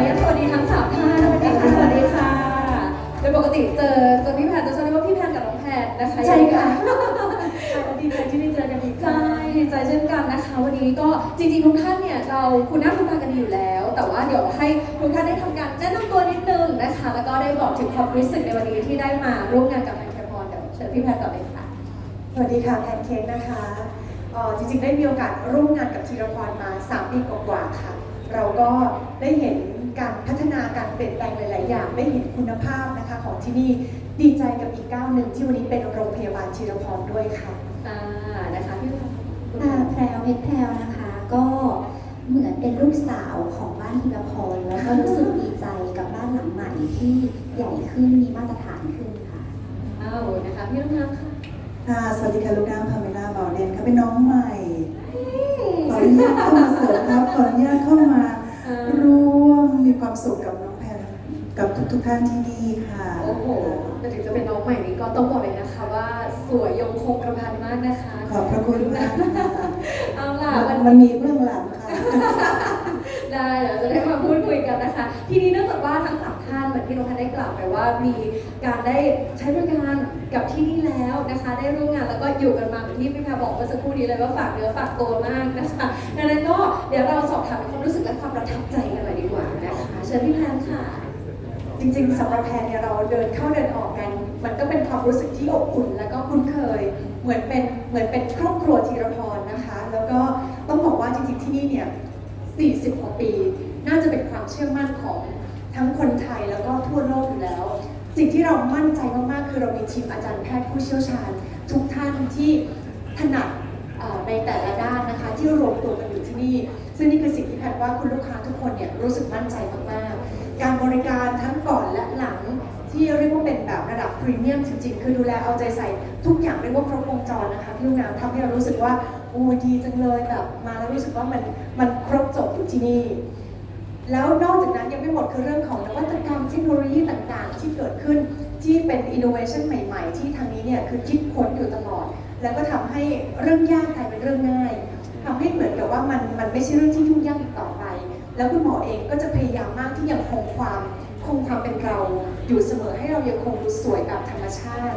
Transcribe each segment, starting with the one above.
ออนุญาตสวัสดีทั้งสามท่านนะคะสวัสดีค่ะ โดยปกติเจอเจอพี่แพนจะชอบเรียกว่าพี่แพนกับน้องแพนนะคะใช่ค่ะดีใจที่ได้เจอกันอีกใช่ดีใจเช่นกันนะคะ วันนี้ก็จริงๆทุกท่านเนี่ยเราคุณหน้าคุณตากันดีอยู่แล้ว แต่ว่าเดี๋ยวให้ทุกท่านได้ทำการแนะนำตัวนิดนึงนะคะ แล้วก็ได้บอกถึงความรู้สึกในวันนี้ที่ได้มาร่วมงานกับแพนแคปอนเดี๋ยวเชิญพี่แพนก่อนเลยค่ะ สวัสดีค่ะแพนเค้กนะคะเอ่อจริงๆได้มีโอกาสร่วมงานกับธีรพรมา 3 ปีกว่าๆค่ะ เราก็ได้เห็น การพัฒนาการเปลี่ยนแปลงหลาย ๆ อย่างได้เห็นคุณภาพนะคะของที่นี่ดีใจกับอีกก้าวหนึ่งที่วันนี้เป็นโรงพยาบาลธีรพรด้วยค่ะอ่านะคะพี่แพนค่ะแพรวเพชรแพรวนะคะ ก็เหมือนเป็นลูกสาวของบ้านธีรพรแล้วก็รู้สึกดีใจกับบ้านหลังใหม่ที่ใหญ่ขึ้นมีมาตรฐานขึ้นค่ะอ้าวนะคะพี่ลูกน้ำค่ะค่ะสวัสดีค่ะลูกน้ำพาเมล่าเบาเดนค่ะเป็นน้องใหม่ขออนุญาตเข้ามาเสริมครับขออนุญาตเข้ามาร่วมมี ความสุขกับน้องแพนกับทุกๆท่านที่นี่ค่ะ โอ้โหแต่ถึงจะเป็นน้องใหม่นี้ก็ต้องบอกเลยนะคะ ว่าสวยยงคงกระพันมากนะคะ ขอบพระคุณมากค่ะเอาล่ะมัวันนมันมีเบื้องหลังค่ะ ได้เดี๋ยวจะได้มาพูดคุยกันนะคะ ทีนี้เนื่องจากว่าทั้งสามท่านเหมือนที่น้องแพนได้กล่าวไปว่ามีการได้ใช้บริการกับที่นี่แล้วนะคะ ได้ร่วมงานแล้วก็อยู่กันมาเหมือนที่พี่แพรบอกเมื่อสักครู่นี้เลยว่าฝากเนื้อฝากตัวมากนะคะดังนั้นก็เดี๋ยวเราสอบถามความรู้สึกและความประทับใจกันหน่อยดีกว่านะคะเชิญพี่แพนค่ะ จริงๆสำหรับแพนเนี่ยเราเดินเข้าเดินออกกัน มันก็เป็นความรู้สึกที่อบอุ่น แล้วก็คุ้นเคย เหมือนเป็นเหมือนเป็นครอบครัวธีรพรนะคะ แล้วก็ต้องบอกว่าจริงๆที่นี่เนี่ย 40 กว่าปี น่าจะเป็นความเชื่อมั่นของทั้งคนไทยแล้วก็ทั่วโลกอยู่แล้ว สิ่งที่เรามั่นใจมากๆ คือเรามีทีมอาจารย์แพทย์ผู้เชี่ยวชาญ ทุกท่านที่ถนัดในแต่ละด้านนะคะ ที่รวมตัวกันอยู่ที่นี่ ซึ่งนี่คือสิ่งที่แพทย์ว่าคุณลูกค้า คนเนี่ยรู้สึกมั่นใจมากๆ การบริการทั้งก่อนและหลังที่เรียกว่าเป็นแบบระดับพรีเมียมจริงๆ คือดูแลเอาใจใส่ทุกอย่างเรียกว่าครบวงจรนะคะพี่ลูกน้ำทำให้เรารู้สึกว่าโอ้ดีจังเลยแบบมาแล้วรู้สึกว่ามันมันครบจบอยู่ที่นี่แล้วนอกจากนั้นยังไม่หมดคือเรื่องของนวัตกรรมเทคโนโลยีต่างๆ ที่เกิดขึ้นที่เป็น innovation ใหม่ๆ ที่ทางนี้เนี่ยคือคิดค้นอยู่ตลอด แล้วก็ทำให้เรื่องยากกลายเป็นเรื่องง่ายทำให้เหมือนกับว่ามันมันไม่ใช่เรื่องที่ยุ่งยากอีกต่อไป แล้วคุณหมอเองก็จะพยายามมากที่ยังคงความคงความเป็นเรา อยู่เสมอให้เรายังคงดูสวยแบบธรรมชาติ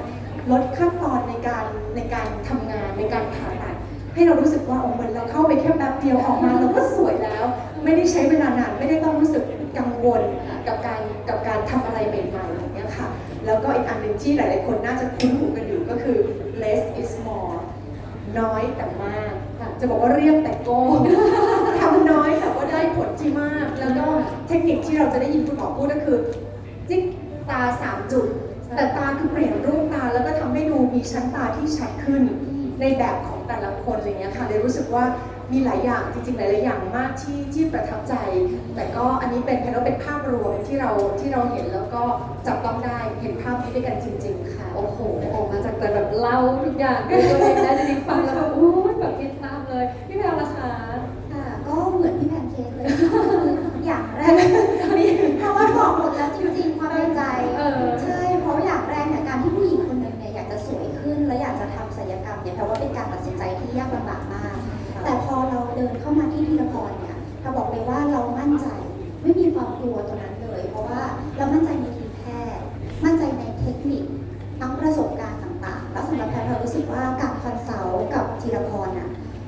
ลดขั้นตอนในการในการทำงานในการผ่าตัดให้เรารู้สึกว่าโอ้เหมือนเราเข้าไปแค่แป๊บเดียวออกมาเราก็สวยแล้ว ไม่ได้ใช้เวลานานไม่ได้ต้องรู้สึกกังวลกับการกับการทำอะไรใหม่ๆอย่างเงี้ยค่ะแล้วก็อีกอันหนึ่งที่หลายๆคนน่าจะคุ้นหูกันอยู่ก็คือ less is more น้อยแต่มาก จะบอกว่าเรียบแต่โก้ ได้ผลที่มาก แล้วก็เทคนิคที่เราจะได้ยินคุณหมอพูดก็คือจิ๊กตาสามจุด แต่ตาคือเปลี่ยนรูปตาแล้วก็ทำให้ดูมีชั้นตาที่ชัดขึ้นในแบบของแต่ละคนอะไรเงี้ยค่ะเลยรู้สึกว่ามีหลายอย่างจริงๆหลายๆอย่างมากที่ที่ประทับใจ แต่ก็อันนี้เป็นแค่ว่าเป็นภาพรวมที่เราที่เราเห็นแล้วก็จับต้องได้เห็นภาพนี้ด้วยกันจริง ๆ ค่ะ โอ้โหออกมาจากแต่แบบเล่าทุกอย่างด้วยตัวเองได้จริงๆฟังแล้วแบบอู้แบบติดตาพ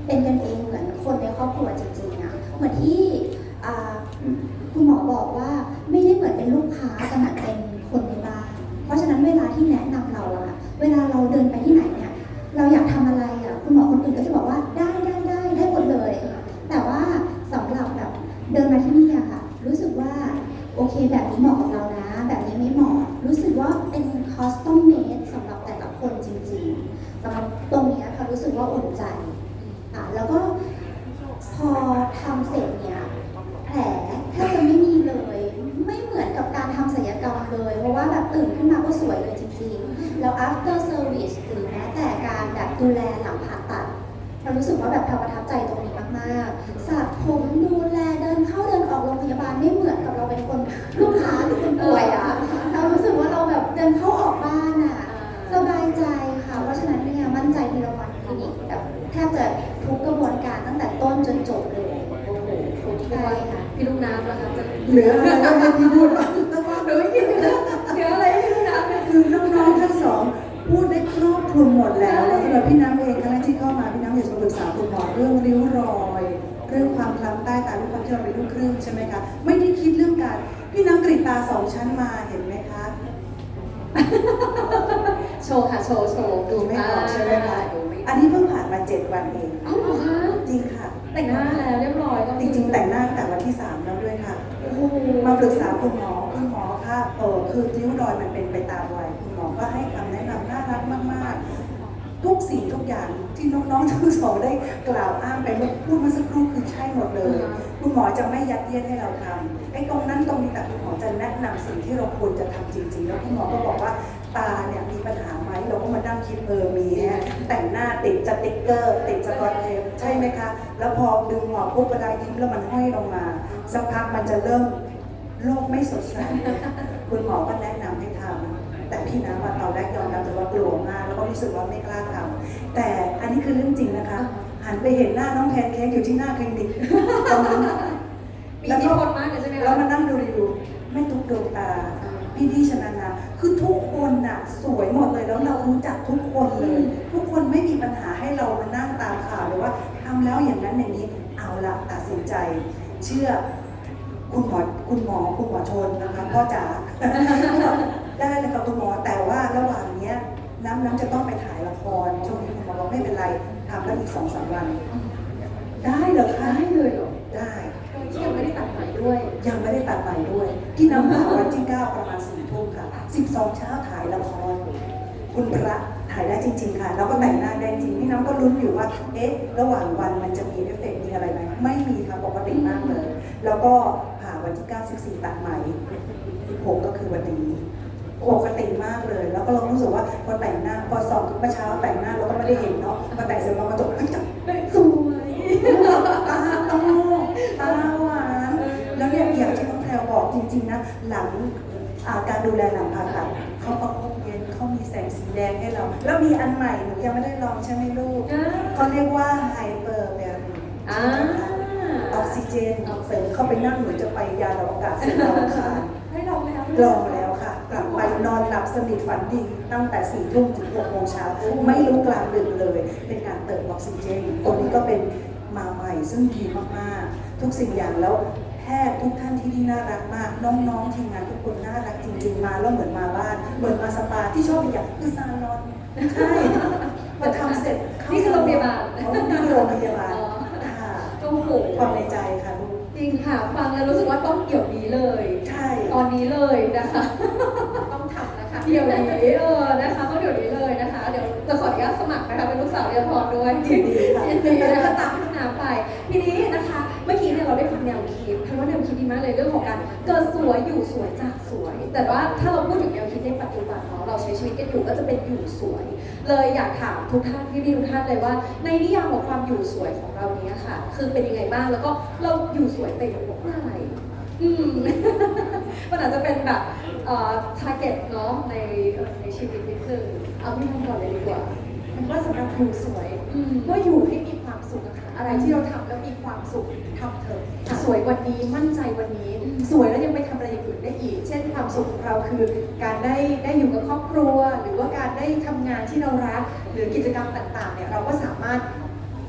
เป็นกันเองเหมือนคนในครอบครัวจริงๆอะเหมือนที่คุณหมอบอกว่าไม่ได้เหมือนเป็นลูกค้าแต่เหมือนเป็นคนในบ้านเพราะฉะนั้นเวลาที่แนะนำเราอะเวลาเราเดินไปที่ไหนเนี่ยเราอยากทำอะไรอะคุณหมอคนอื่นก็จะบอกว่าได้ได้ได้ได้หมดเลย แต่ว่าสำหรับแบบเดินมาที่นี่อะค่ะ รู้สึกว่าโอเคแบบนี้เหมาะกับเรานะ แบบนี้ไม่เหมาะรู้สึกว่าเป็นคอสตอมเมดสำหรับแต่ละคนจริงๆสำหรับตรงนี้ค่ะรู้สึกว่าอุ่นใจ แล้วก็พอ เหลืออะไรก็ให้พี่พูดบ้างหรือไม่คิดถึงเดี๋ยวอะไรให้พี่น้ำเนี่ยคือน้องๆทั้งสองพูดได้ครอบคลุมหมดแล้วแล้วสำหรับพี่น้ำเองครั้งแรกที่เข้ามาพี่น้ำอยากจะปรึกษาคุณหมอเรื่องริ้วรอยเรื่องความคล้ำใต้ตาด้วยความที่เราเป็นลูกครึ่งใช่ไหมคะไม่ได้คิดเรื่องการพี่น้ำกรีดตาสองชั้นมาเห็นไหมคะโชว์ค่ะโชว์โชว์ดูไม่ออกใช่ไหมคะอันนี้เพิ่งผ่านมาเจ็ดวันเองอ้าเหรอคะจริงค่ะ แต่งหน้าแล้วเรียบร้อยก็จริงๆ แต่งหน้าตั้งแต่วันที่3แล้ว มาปรึกษาคุณหมอคุณหมอค่ะเออคือริ้วรอยมันเป็นไปตามวัยคุณหมอก็ให้คำแนะนำน่ารักมากๆ ทุกสิ่งทุกอย่างที่น้องๆทั้งสองได้กล่าวอ้างไปเมื่อพูดเมื่อสักครู่คือใช่หมดเลย คุณหมอจะไม่ยัดเยียดให้เราทำไอ้ตรงนั้นตรงนี้แต่คุณหมอจะแนะนำสิ่งที่เราควรจะทำจริง ๆ แล้วคุณหมอก็บอกว่าตาเนี่ยมีปัญหาไหมเราก็มานั่งคิดเออมีฮะแต่งหน้าติดสติ๊กเกอร์ ติดสกอตเทปใช่ไหมคะ แล้วพอดึงหัวปุ๊บกระดายิ้มแล้วมันห้อยลงมาสักพักมันจะเริ่ม โลกไม่สดใสคุณหมอก็แนะนำให้ทำแต่พี่น้ำว่าตอนแรกยอมรับเลยว่ากลัวมาก แล้วก็รู้สึกว่าไม่กล้าทำแต่อันนี้คือเรื่องจริงนะคะ หันไปเห็นหน้าน้องแพนเค้กอยู่ที่หน้าคลินิกตอนนั้นมีอิทธิพลมากเลยใช่ไหมคะแล้วมานั่งดูรีวิวแม่ตุ๊กดวงตาพี่ดีชนะนะคือทุกคนน่ะสวยหมดเลยแล้วเรารู้จักทุกคนเลย ทุกคนไม่มีปัญหาให้เรามานั่งตามข่าวเลยว่าทำแล้วอย่างนั้นอย่างนี้เอาละตัดสินใจ เชื่อคุณหมอ คุณหมอคุณหมอชนนะคะพ่อจ๋าได้เลยค่ะคุณหมอแต่ว่าระหว่างเนี้ยน้ำน้ำจะต้องไปถ่ายละครช่วงนี้คุณหมอบอกไม่เป็นไรทำแล้วอีกสองสามวัน ได้เหรอคะได้เลยเหรอได้โดยที่ยังไม่ได้ตัดใหม่ด้วย ยังไม่ได้ตัดใหม่ด้วยที่น้ำผ่าวันที่9ประมาณสี่ทุ่มค่ะ12เช้าถ่ายละครคุณพระถ่ายได้จริง ๆ ค่ะ แล้วก็แต่งหน้าได้จริงพี่น้ำก็ลุ้นอยู่ว่าเอ๊ะระหว่างวันมันจะมีเอฟเฟกต์มีอะไรไหมไม่มีค่ะปกติมากเลย แล้วก็ผ่า วันที่ 9 14 ตัดใหม่16 ก็คือวันนี้ปกติมากเลย แล้วก็เรารู้สึกว่าพอแต่งหน้าพอสอบทุกเช้าแต่งหน้าเราก็ไม่ได้เห็นเนาะพอแต่งเสร็จเราก็จบเฮ้ยจับสวยตาโตตาหวานแล้วเนี่ยอย่างที่น้องแพรวบอกจริง ๆ นะ หลังอ่าการดูแลหลังผ่าตัดเขาประคบเย็นเขามีแสงสีแดงให้เรา แล้วมีอันใหม่หนูยังไม่ได้ลองใช่ไหมลูกอ่าเขาเรียกว่าไฮเปอร์แบรีอ่า ออกซิเจนเสริมเข้าไปนั่งเหมือนจะไปยานอวกาศสู่ดาวอังคารได้ลองไหมคะลองแล้วค่ะ กลับไปนอนหลับสนิทฝันดีตั้งแต่4ี่ทุ่มถึง6โมงเช้าไม่รู้กลางดึกเลย เป็นการเติมออกซิเจนตัวนี้ก็เป็นมาใหม่ซึ่งดีมากๆ ทุกสิ่งอย่างแล้วแพทย์ทุกท่านที่นี่น่ารักมาก น้องๆทีมงานทุกคนน่ารักจริงๆมาแล้วเหมือนมาบ้าน เหมือนมาสปาที่ชอบอีกอย่างคือซาลอนใช่มาทำเสร็จเข้นี่คือโรงพยาบาลอ๋อนี่คือโรงพยาบาลอ๋อค่ะ โอ้โหความในใจค่ะลูกจริงค่ะฟังแล้วรู้สึกว่าต้องเดี๋ยวนี้เลย ใช่ตอนนี้เลยนะคะ ต้องทำนะคะเดี๋ยวนี้เออนะคะต้องเดี๋ยวนี้เลยนะคะ เดี๋ยวจะขออนุญาตสมัครนะคะเป็นลูกสาวเรียนพรด้วยยินดีค่ะยินดีนะคะตามพี่น้ำไปทีนี้นะคะ เมื่อกี้เนี่ยเราได้ฟังแนวคิดเพราะว่าแนวคิดดีมากเลยเรื่องของการเกิดสวยอยู่สวยจากสวย แต่ว่าถ้าเราพูดถึงแนวคิดในปัจจุบันเนาะเราใช้ชีวิตกันอยู่ก็จะเป็นอยู่สวย เลยอยากถามทุกท่านพี่ๆทุกท่านเลยว่า ในนิยามของความอยู่สวยของเราเนี้ยค่ะ คือเป็นยังไงบ้างแล้วก็เราอยู่สวยไปกับเพื่ออะไรอืมมันอาจจะเป็นแบบเอ่อ target เนาะในในชีวิตนิดนึงเอาพี่ทำก่อนเลยดีกว่า มันว่าสำหรับอยู่สวยอืมก็อยู่ให้มีความสุขอะค่ะอะไรที่เราทำแล้วมี ความสุขทำเถอะค่ะสวยวันนี้มั่นใจวันนี้อืมสวยแล้วยังไปทำอะไรอย่างอื่นได้อีก เช่นความสุขของเราคือ การได้ได้อยู่กับครอบครัว หรือว่าการได้ทำงานที่เรารัก หรือกิจกรรมต่างๆเนี่ยเราก็สามารถ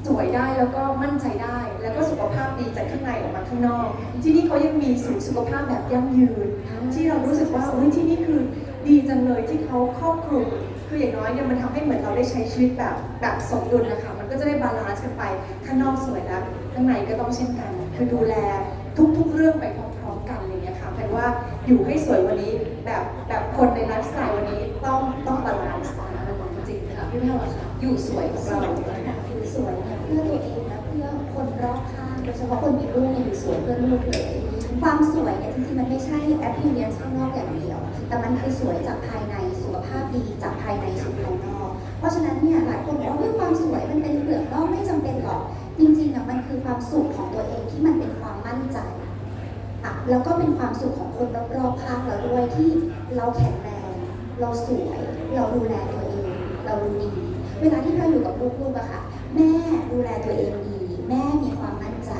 สวยได้แล้วก็มั่นใจได้ แล้วก็สุขภาพดีจากข้างในออกมาข้างนอก ที่นี่เขายังมีศูนย์สุขภาพแบบยั่งยืน ที่เรารู้สึกว่าอุ้ยที่นี่คือดีจังเลยที่เขาครอบคลุมคืออย่างน้อยเนี่ยมันทำให้เหมือนเราได้ใช้ชีวิตแบบแบบสมดุลนะคะ มันก็จะได้บาลานซ์กันไป ข้างนอกสวยแล้วข้างในก็ต้องเช่นกัน คือดูแลทุกๆเรื่องไปพร้อมๆกันอะไรเงี้ยค่ะแปลว่าอยู่ให้สวยวันนี้แบบแบบคนในไลฟ์สไตล์วันนี้ต้องต้องบาลานซ์นะคะจริงค่ะพี่แม่ว่าค่ะอยู่สวยของเราอยู่สวยเพื่อตัวเองและเพื่อคนรอบข้างโดยเฉพาะคนมีลูกเนี่ยอยู่สวยเพื่อลูกเลยความสวยเนี่ยจริงๆมันไม่ใช่ appearance ข้างนอกอย่างเดียว แต่มันคือสวยจากภายในสุขภาพดีจากภายในสู่ ราะฉะนั้นเนี่ยหลายคนบอกว่าเฮ้ยความสวยมันเป็นเปลือกนอกไม่จำเป็นหรอก จริงๆอะมันคือความสุขของตัวเองที่มันเป็นความมั่นใจอะแล้วก็เป็นความสุขของคนรอบๆข้างเราด้วยที่เราแข็งแรงเราสวยเราดูแลตัวเอง เราดูดีเวลาที่เราอยู่กับลูกๆอะค่ะ แม่ดูแลตัวเองดี แม่มีความมั่นใจ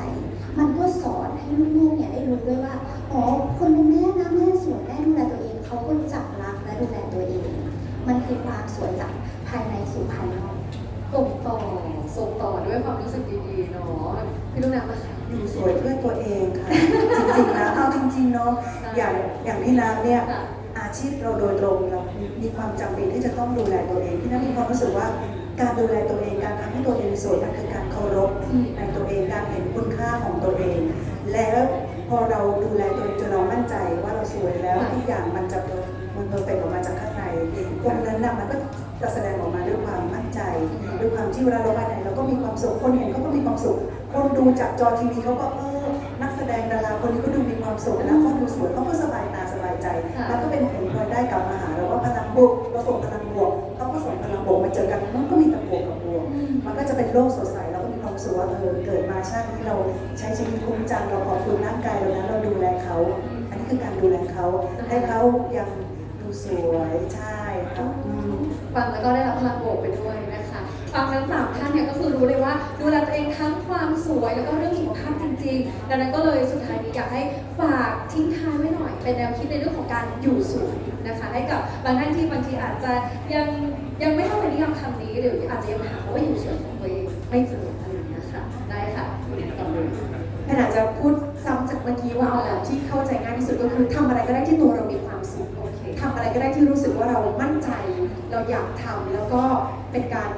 มันก็สอนให้ลูกๆเนี่ยได้รู้ด้วยว่าอ๋อคนเป็นแม่นะแม่สวยแม่ดูแลตัวเองเขาก็จักรักและดูแลตัวเอง มันคือความสวยจาก สู่ภายนอกส่งต่อส่งต่อด้วยความรู้สึกดีๆเนาะพี่ลูกน้ำนะคะอยู่สวยเพื่อตัวเองค่ะ จริงๆนะเอาจริงๆเนาะอย่างอย่างพี่น้ำเนี่ยค่ะอาชีพเราโดยตรงเรามีความจำเป็นที่จะต้องดูแลตัวเองพี่น้ำมีความรู้สึกว่าการดูแลตัวเองการทำให้ตัวเองสวยมันคือการเคารพในตัวเองการเห็นคุณค่าของตัวเอง แล้ว พอเราดูแลตัวเองจนเรามั่นใจว่าเราสวยแล้วทุกอย่างมันจะมันเพอร์เฟกออกมาจากข้างในตรงนั้นน่ะมันก็จะแสดงออกมาด้วยความมั่นใจด้วยความที่เวลาเราไปไหนเราก็มีความสุขคนเห็นเขาก็มีความสุข คนดูจากจอทีวีเขาก็เออนักแสดงดาราคนนี้ก็ดูมีความสุขนะเขาดูสวยเขาก็สบายตาสบายใจค่ะแล้วก็เป็นผลพลอยได้กลับมาหาเราว่าพลังบวกเราส่งพลังบวกเขาก็ส่งพลังบวกมาเจอกันมันก็มีแต่บวกกับบวกมันก็จะเป็นโลกสดใสเราก็มีความรู้สึกว่าเออเกิดมาชาตินี้เราใช้ชีวิตคุ้มจังเราขอบคุณร่างกายเรานะเราดูแลเขา อันนี้คือการดูแลเขาให้เขายังดูสวยใช่ครับอืมฟังแล้วก็ได้รับพลังบวกไปด้วยนะคะฟังทั้งสามท่านเนี่ยก็คือรู้เลยว่าดูแลตัวเองทั้งความสวยแล้วก็เรื่องสุขภาพจริงๆดังนั้นก็เลยสุดท้ายนี้อยากให้ฝากทิ้งท้ายไว้หน่อย เป็นแนวคิดในเรื่องของการอยู่สวยนะคะให้กับบางท่านที่บางทีอาจจะยังยังไม่เข้าใจนิยามคำนี้หรืออาจจะยังหาว่าอยู่สวยของตัวเองไม่เจอ ค่ะคุณก่อนเลยขนาดจะพูดซ้ำจากเมื่อกี้ว่าเอาแบบที่เข้าใจง่ายที่สุดก็คือทำอะไรก็ได้ที่ตัวเรามีความสุขโอเคทำอะไรก็ได้ที่รู้สึกว่าเรามั่นใจ เราอยากทำแล้วก็เป็นการ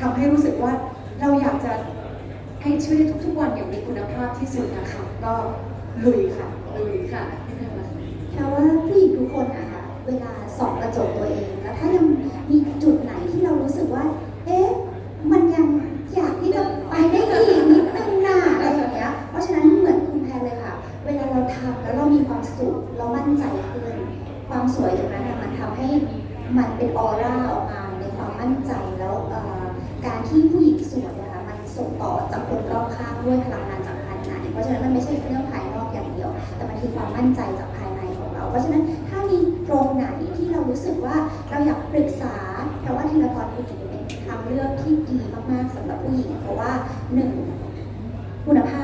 ทำให้รู้สึกว่าเราอยากจะให้ชีวิตทุกๆวันอย่างมีคุณภาพที่สุดนะคะก็ลุยค่ะลุยค่ะพี่นาละค่ะแปลว่าผู้หญิงทุกคน คือความมั่นใจจากภายในของเรา เพราะฉะนั้นถ้ามีตรงไหนที่เรารู้สึกว่าเราอยากปรึกษาแต่ว่าทีละพรผู้หญิงเป็นทางเลือกที่ดีมากๆสำหรับผู้หญิง เพราะว่าหนึ่งคุณภาพ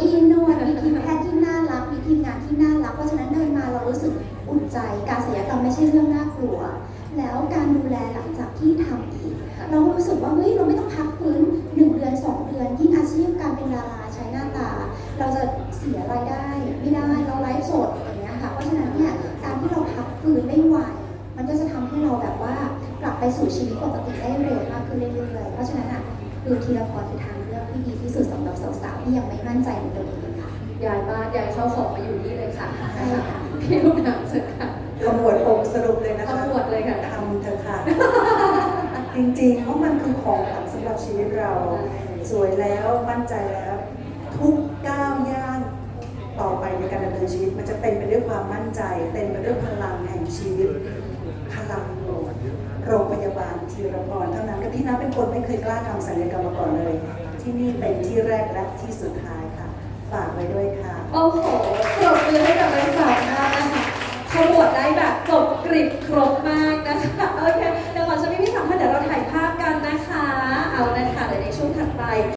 อี้นวดมีทีมแพทย์ที่น่ารักมีทีมงานที่น่ารัก เพราะฉะนั้นเดินมาเรารู้สึกอุ่นใจ การศัลยกรรมไม่ใช่เรื่องน่ากลัว แล้วการดูแลหลังจากที่ทำอีก เรารู้สึกว่าเฮ้ยเราไม่ต้องพักฟื้นหนึ่งเดือนสองเดือนยิ่งอาชีพการเป็นดาราใช้หน้าตา เราจะเสียรายได้ไม่ได้เราไลฟ์สดอย่างเงี้ยค่ะเพราะฉะนั้นเนี่ยการที่เราพักฟื้นได้ไวมันก็จะทำให้เราแบบว่ากลับไปสู่ชีวิตปกติได้เร็วมากขึ้นเรื่อยๆเพราะฉะนั้นอะคือทีละพรคือทางเลือก ที่ดีที่สุดสำหรับสาวๆที่ยังไม่มั่นใจในตัวเองค่ะย้ายบ้านย้ายเข้าของมาอยู่นี่เลยค่ะใช่ค่ะพี่ลูกน้ำเชิญค่ะขมวดองค์สรุปเลยนะคะขมวดเลยค่ะทำเถอะค่ะ จริงๆเพราะมันคือของขวัญสำหรับชีวิตเรา สวยแล้วมั่นใจแล้ว ทุกก้าวย่างต่อไปในการดำเนินชีวิต มันจะเต็มไปด้วยความมั่นใจ เต็มไปด้วยพลังแห่งชีวิตพลังโลดโรงพยาบาลทีรพรเท่านั้นกับพี่นะเป็นคนไม่เคยกล้าทำศัลยกรรมมาก่อนเลย ที่นี่เป็นที่แรกและที่สุดท้ายค่ะ ฝากไว้ด้วยค่ะ โอ้โหปรบมือให้กับนักศึมากนะคะขบวดได้แบบจบกริบครบมากนะคะ โอเคแต่ก่อนจะไม่พี่สัมพันธ์เดี๋ยวเราถ่ายภาพกันนะคะ เอานะคะในช่วงถัดไป